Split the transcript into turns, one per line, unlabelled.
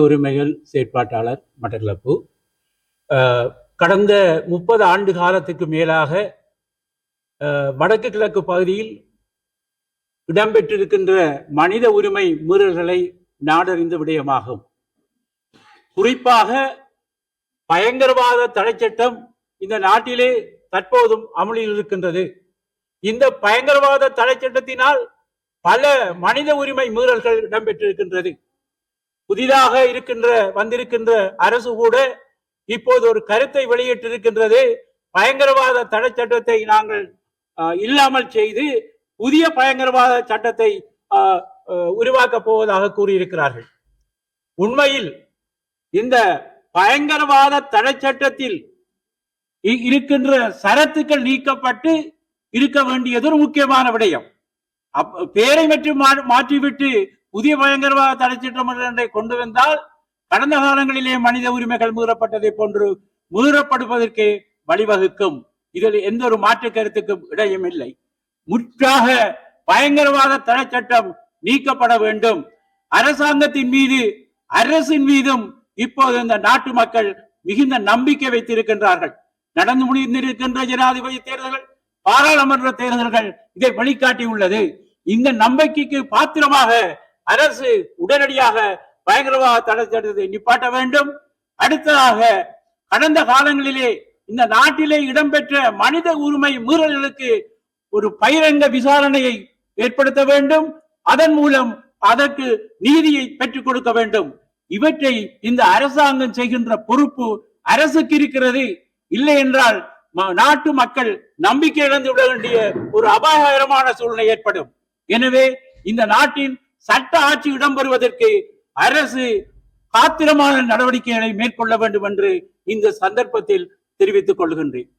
உரிமைகள் செயற்பாட்டாளர் மட்டக்களப்பு. கடந்த முப்பது ஆண்டு காலத்துக்கு மேலாக அஹ், வடக்கு கிழக்கு பகுதியில் இடம்பெற்றிருக்கின்ற மனித உரிமை மீறல்களை நாடறிந்த விடயமாகும். குறிப்பாக பயங்கரவாத தடைச்சட்டம் இந்த நாட்டிலே தற்போதும் அமலில் இருக்கின்றது. இந்த பயங்கரவாத தடைச்சட்டத்தினால் பல மனித உரிமை மீறல்கள் இடம்பெற்றிருக்கின்றது. புதிதாக இருக்கின்ற வந்திருக்கின்ற அரசு கூட இப்போது ஒரு கருத்தை வெளியிட்டிருக்கின்றது பயங்கரவாத தடை சட்டத்தை நாங்கள் இல்லாமல் செய்து புதிய பயங்கரவாத சட்டத்தை ஆஹ், உருவாக்கப் போவதாக கூறியிருக்கிறார்கள். உண்மையில் இந்த பயங்கரவாத தடை சட்டத்தில் இ- இருக்கின்ற சரத்துக்கள் நீக்கப்பட்டு இருக்க வேண்டியது ஒரு முக்கியமான விடயம். பேரை மற்றும் மாற்றிவிட்டு புதிய பயங்கரவாத தடை சட்டம் ஒன்றை கொண்டு வந்தால் கடந்த காலங்களிலே மனித உரிமைகள் மீறப்பட்டதை போன்று மீறப்படுவதற்கு வழிவகுக்கும். இதில் எந்த ஒரு மாற்று கருத்துக்கும் இடையும் இல்லை. முற்றாக பயங்கரவாத தடை சட்டம் நீக்கப்பட வேண்டும். அரசாங்கத்தின் மீது அரசின் மீதும் இப்போது இந்த நாட்டு மக்கள் மிகுந்த நம்பிக்கை வைத்திருக்கின்றார்கள். நடந்து முடிந்திருக்கின்ற ஜனாதிபதி தேர்தல்கள் பாராளுமன்ற தேர்தல்கள் இதை வழிகாட்டியுள்ளது. இந்த நம்பிக்கைக்கு பாத்திரமாக அரசு உடனடியாக பயங்கரவாத தடை சட்டத்தை நிப்பாட்ட வேண்டும். அடுத்ததாக கடந்த காலங்களிலே இந்த நாட்டிலே இடம்பெற்ற மனித உரிமை மீறல்களுக்கு ஒரு பகிரங்க விசாரணையை ஏற்படுத்த வேண்டும். அதன் மூலம் அதற்கு நீதியை பெற்றுக் கொடுக்க வேண்டும். இவற்றை இந்த அரசாங்கம் செய்கின்ற பொறுப்பு அரசுக்கு இருக்கிறது. இல்லை என்றால் நாட்டு மக்கள் நம்பிக்கை இழந்து விட வேண்டிய ஒரு அபாயகரமான சூழ்நிலை ஏற்படும். எனவே இந்த நாட்டின் சட்ட ஆட்சி இடம்பெறுவதற்கு அரசு காத்திரமான நடவடிக்கைகளை மேற்கொள்ள வேண்டும் என்று இந்த சந்தர்ப்பத்தில் தெரிவித்துக் கொள்கின்றேன்.